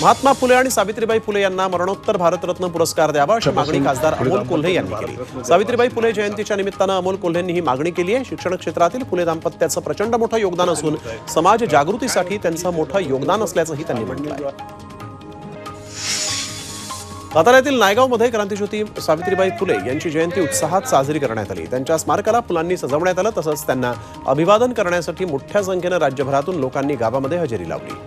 महात्मा फुले आणि सावित्रीबाई फुले यांना मरणोत्तर भारतरत्न पुरस्कार द्यावा अशी मागणी खासदार अमोल कोल्हे यांनी केली. सावित्रीबाई फुले जयंतीच्या निमित्तानं अमोल कोल्हेंनी ही मागणी केली आहे. शिक्षण क्षेत्रातील फुले दाम्पत्याचं प्रचंड मोठं योगदान असून समाज जागृतीसाठी त्यांचं मोठं योगदान असल्याचंही त्यांनी म्हटलं आहे. साताऱ्यातील नायगावमध्ये क्रांतीज्योती सावित्रीबाई फुले यांची जयंती उत्साहात साजरी करण्यात आली. त्यांच्या स्मारकाला फुलांनी सजवण्यात आलं तसंच त्यांना अभिवादन करण्यासाठी मोठ्या संख्येनं राज्यभरातून लोकांनी गावामध्ये हजेरी लावली.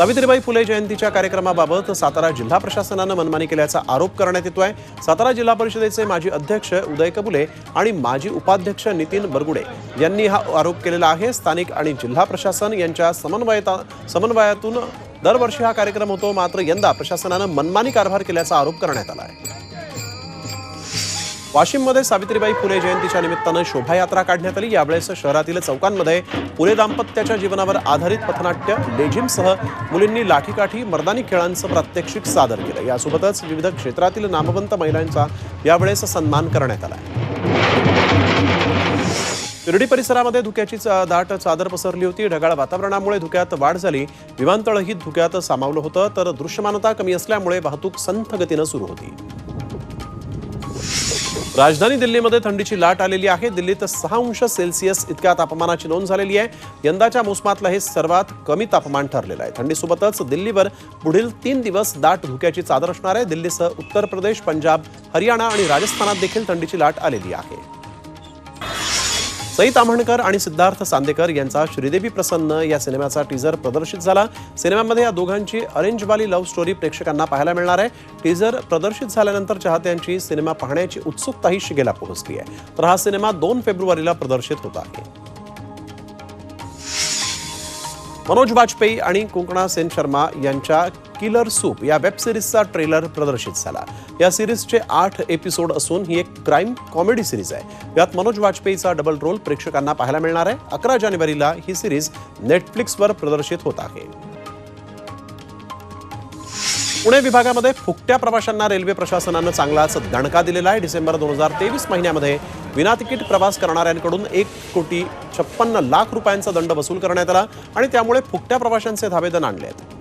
सावित्रीबाई फुले जयंतीच्या कार्यक्रमाबाबत सातारा जिल्हा प्रशासनानं मनमानी केल्याचा आरोप करण्यात येतो आहे सातारा जिल्हा परिषदेचे माजी अध्यक्ष उदय कबुले आणि माजी उपाध्यक्ष नितीन बरगुडे यांनी हा आरोप केलेला आहे. स्थानिक आणि जिल्हा प्रशासन यांच्या समन्वयता समन्वयातून दरवर्षी हा कार्यक्रम होतो. मात्र यंदा प्रशासनानं मनमानी कारभार केल्याचा आरोप करण्यात आला आहे. वाशिममध्ये सावित्रीबाई फुले जयंतीच्या निमित्तानं शोभायात्रा काढण्यात आली. यावेळेस शहरातील चौकांमध्ये फुले दाम्पत्याच्या जीवनावर आधारित पथनाट्य लेझिमसह मुलींनी लाठीकाठी मर्दानी खेळांचं प्रात्यक्षिक सादर केलं. यासोबतच विविध क्षेत्रातील नामवंत महिलांचा यावेळेस सन्मान करण्यात आला. शिर्डी परिसरामध्ये धुक्याची चा- दाट चादर पसरली होती. ढगाळ वातावरणामुळे धुक्यात वाढ झाली. विमानतळही धुक्यात सामावलं होतं. तर दृश्यमानता कमी असल्यामुळे वाहतूक संथ गतीनं सुरू होती. राजधानी दिल्लीमध्ये थंडीची लाट आलेली आहे. दिल्लीत सहा अंश सेल्सिअस इतक्या तापमानाची नोंद झालेली आहे. यंदाच्या मोसमातलं हे सर्वात कमी तापमान ठरलेलं आहे. थंडीसोबतच दिल्लीवर पुढील तीन दिवस दाट धुक्याची चादर असणार आहे. दिल्लीसह उत्तर प्रदेश पंजाब हरियाणा आणि राजस्थानात देखील थंडीची लाट आलेली आहे. सई ताम्हणकर आणि सिद्धार्थ सांदेकर यांचा श्रीदेवी प्रसन्न या सिनेमाचा टीझर प्रदर्शित झाला. सिनेमामध्ये या दोघांची अरेंजवाली लव्ह स्टोरी प्रेक्षकांना पाहायला मिळणार आहे. टीझर प्रदर्शित झाल्यानंतर चाहत्यांची सिनेमा पाहण्याची उत्सुकताही शिगेला पोहोचली आहे. तर हा सिनेमा दोन फेब्रुवारीला प्रदर्शित होत आहे. मनोज वाजपेयी आणि कोंकणा सेन शर्मा यांच्या किलर सूप या वेब सिरीजचा ट्रेलर प्रदर्शित झाला. या सिरीजचे आठ एपिसोड असून ही एक क्राईम कॉमेडी सिरीज आहे. यात मनोज वाजपेयीचा डबल रोल प्रेक्षकांना पाहायला मिळणार आहे. अकरा जानेवारीला ही सिरीज नेटफ्लिक्सवर प्रदर्शित होत आहे. पुणे विभागामध्ये फुकट्या प्रवाशांना रेल्वे प्रशासनानं चांगलाच दणका दिलेला आहे. डिसेंबर दोन हजार तेवीस महिन्यामध्ये विनातिकीट प्रवास करणाऱ्यांकडून एक कोटी छप्पन्न लाख रुपयांचा दंड वसूल करण्यात आला आणि त्यामुळे फुकट्या प्रवाशांचे धावेदन आणले आहेत.